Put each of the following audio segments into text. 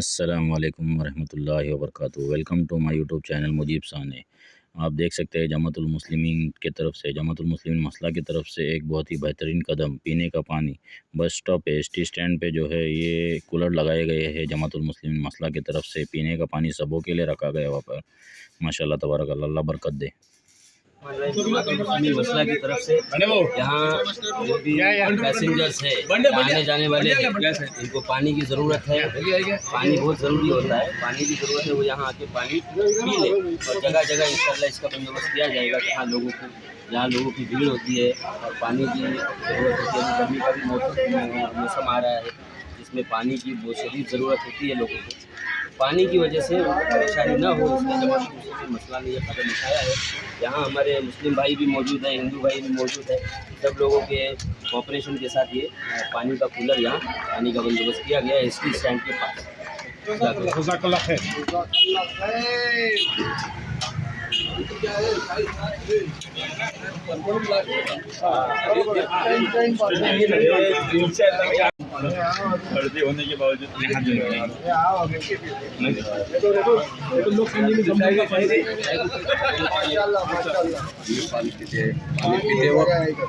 असलम वरहमल work welcome to my YouTube channel Mujeeb साने आप देख सकते हैं जमातुलमसलिमिन के तरफ से जमातुलमसलिमिन मसला की तरफ से एक बहुत ही बेहतरीन कदम पीने का पानी बस स्टॉप पे एस स्टैंड पे जो है ये कूलर लगाए गए हैं जमातुलमसलिमिन मसला की तरफ से पीने का पानी सबों के लिए रखा गया वहाँ पर माशा तबारक अल्लाह बरकत दे मसला की तरफ से यहाँ जो भी पैसेंजर्स है आने जाने वाले इनको पानी की ज़रूरत है पानी बहुत ज़रूरी होता है पानी की ज़रूरत है वो यहाँ आके पानी पी ले और जगह जगह इंशाल्लाह इसका बंदोबस्त किया जाएगा जहाँ लोगों को जहाँ लोगों की भीड़ होती है और पानी की ज़रूरत होती है गर्मी का भी मौसम आ रहा है जिसमें पानी की बहुत शरीर ज़रूरत होती है लोगों को पानी की वजह से परेशानी ना हो इसलिए जब मसला ने यह कदम उठाया है यहाँ हमारे मुस्लिम भाई भी मौजूद हैं हिंदू भाई भी मौजूद है सब लोगों के कॉपरेशन के साथ ये पानी का कूलर यहाँ पानी का बंदोबस्त किया गया है एस स्टैंड के पास सर्दी होने के बावजूद यहाँ जल पानी पीते वक्त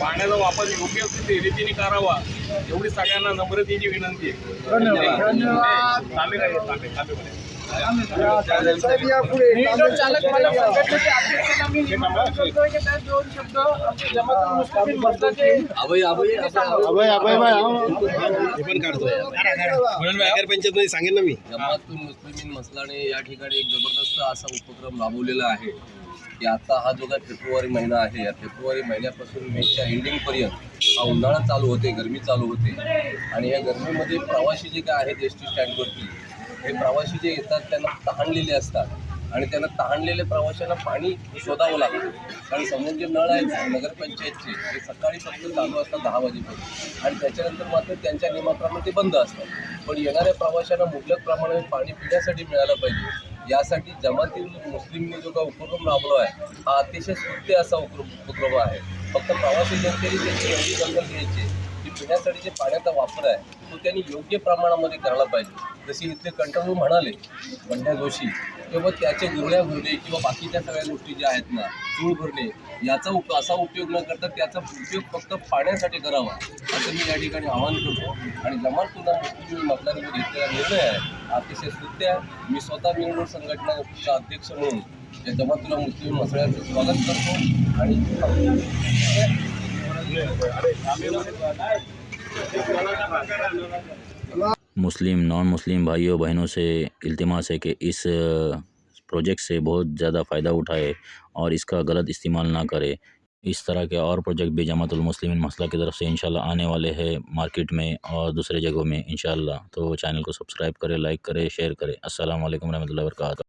पाण्याचा वापर योग्य रीतीने करावा एवढी सगळ्यांना नम्रतेची विनंती आहे साहेब चालक मला मसलाने या ठिकाणी एक जबरदस्त असा उपक्रम राबवलेला आहे की आता हा जो काय फेब्रुवारी महिना आहे या फेब्रुवारी महिन्यापासून मेच्या पर्यंत हा उन्हाळा चालू होते गर्मी चालू होते आणि या गर्मीमध्ये प्रवासी जे काय आहे एस टी स्टँडवरती हे प्रवासी जे येतात त्यांना तहानलेले असतात आणि त्यांना तहानलेले प्रवाशांना पाणी शोधावं लागतं कारण समोर जे नळ आहेत नगरपंचायतचे ते सकाळी फक्त चालू असतात दहा वाजेपर्यंत आणि त्याच्यानंतर मात्र त्यांच्या नियमाप्रमाणे ते बंद असतात पण येणाऱ्या प्रवाशांना मुबलक प्रमाणात पाणी पिण्यासाठी मिळालं पाहिजे यासाठी जमातील मुस्लिमनी जो का उपक्रम राबलो आहे हा अतिशय स्तुत्य असा उपक्रम उपक्रम आहे फक्त प्रवासी जनतेने त्याची एवढी दखल घ्यायची की पिण्यासाठी जे पाण्याचा वापर आहे तो त्यांनी योग्य प्रमाणामध्ये करायला पाहिजे जसे इथले कंट्रोल म्हणाले बंड्या जोशी किंवा त्याचे गुरळ्या भरणे किंवा बाकीच्या सगळ्या गोष्टी ज्या आहेत ना चूळ भरणे याचा उप असा उपयोग न करता त्याचा उपयोग फक्त पाण्यासाठी करावा असं मी या ठिकाणी आवाहन करतो आणि जमाल सुद्धा मुस्लिम मतदारांनी घेतलेला निर्णय आहे अतिशय सुद्धा आहे मी स्वतः निवडणूक संघटनाचा अध्यक्ष म्हणून या जमातुला मुस्लिम मसळ्याचं स्वागत करतो आणि मुस्लिम नॉन मुस्लिम भाइयों बहनों से इल्तिमास है कि इस प्रोजेक्ट से बहुत ज़्यादा फ़ायदा उठाए और इसका गलत इस्तेमाल ना करें इस तरह के और प्रोजेक्ट भी जमातमसलिम मसला की तरफ से इंशाल्लाह आने वाले हैं मार्केट में और दूसरे जगहों में इंशाल्लाह तो चैनल को सब्सक्राइब करें लाइक करें शेयर करें असल वरहमल वर्का